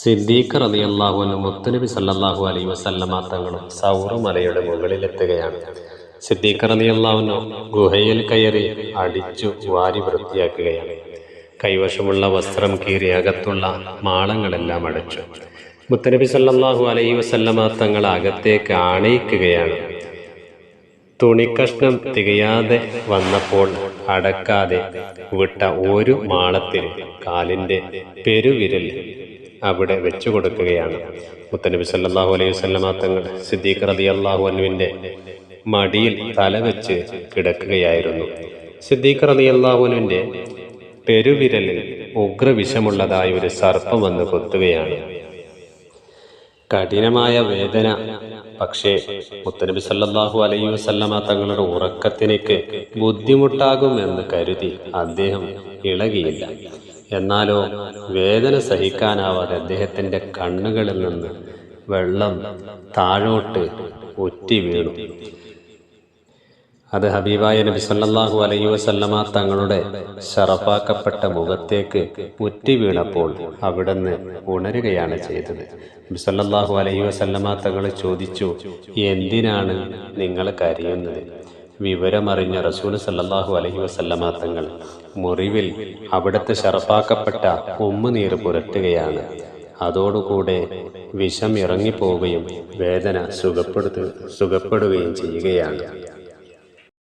സിദ്ദീഖ് റളിയല്ലാഹു അൻഹു സല്ലാഹു സല്ലല്ലാഹു അലൈഹി വസല്ലമ തങ്ങളും സൗറമലയുടെ മുകളിലെത്തുകയാണ്. സിദ്ദീഖ് റളിയല്ലാഹു അൻഹു ഗുഹയിൽ കയറി അടിച്ചു വാരി വൃത്തിയാക്കുകയാണ്. കൈവശമുള്ള വസ്ത്രം കീറി അകത്തുള്ള മാളങ്ങളെല്ലാം അടച്ചു. മുത്തനബി സല്ലല്ലാഹു അലൈഹി വസല്ലമ തങ്ങൾ അകത്തേക്ക് ആണയിക്കുകയാണ്. തുണിക്കഷ്ണം തികയാതെ വന്നപ്പോൾ അടക്കാതെ വിട്ട ഒരു മാളത്തിൽ കാലിന്റെ പെരുവിരൽ അവിടെ വെച്ചു കൊടുക്കുകയാണ്. മുത്തനബി സല്ലാഹു അലൈഹി വസല്ലമ തങ്ങൾ സിദ്ദീഖ് റതി അള്ളാഹു അനുവിന്റെ മടിയിൽ തലവെച്ച് കിടക്കുകയായിരുന്നു. സിദ്ദീഖ് റളിയല്ലാഹു അൻഹുവിന്റെ പെരുവിരലിൽ ഉഗ്രവിഷമുള്ളതായ ഒരു സർപ്പം വന്ന് കൊത്തുകയാണ്. കഠിനമായ വേദന. പക്ഷേ മുത്തനബി സല്ലാഹു അലൈഹി വസല്ലമ തങ്ങളുടെ ഉറക്കത്തിനേക്ക് ബുദ്ധിമുട്ടാകുമെന്ന് കരുതി അദ്ദേഹം ഇളകിയില്ല. എന്നാലോ വേദന സഹിക്കാനാവാതെ അദ്ദേഹത്തിന്റെ കണ്ണുകളിൽ നിന്ന് വെള്ളം താഴോട്ട് ഒറ്റി വീണു. അത് ഹബീബായ നബി സല്ലല്ലാഹു അലൈഹി വസല്ലമ തങ്ങളുടെ ശറഫാക്കപ്പെട്ട മുഖത്തേക്ക് ഉറ്റി വീണപ്പോൾ അവിടുന്ന് ഉണരുകയാണ് ചെയ്തത്. നബി സല്ലല്ലാഹു അലൈഹി വസല്ലമ തങ്ങൾ ചോദിച്ചു എന്തിനാണ് നിങ്ങൾ കരയുന്നത്? വിവരമറിഞ്ഞ റസൂൽ സല്ലാഹു അലഹി വസല്ലമ തങ്ങൾ മുറിവിൽ അവിടുത്തെ ശറപ്പാക്കപ്പെട്ട ഉമ്മുനീർ പുരട്ടുകയാണ്. അതോടുകൂടെ വിഷം ഇറങ്ങിപ്പോവുകയും വേദന സുഖപ്പെടുത്തു സുഖപ്പെടുകയും ചെയ്യുകയാണ്.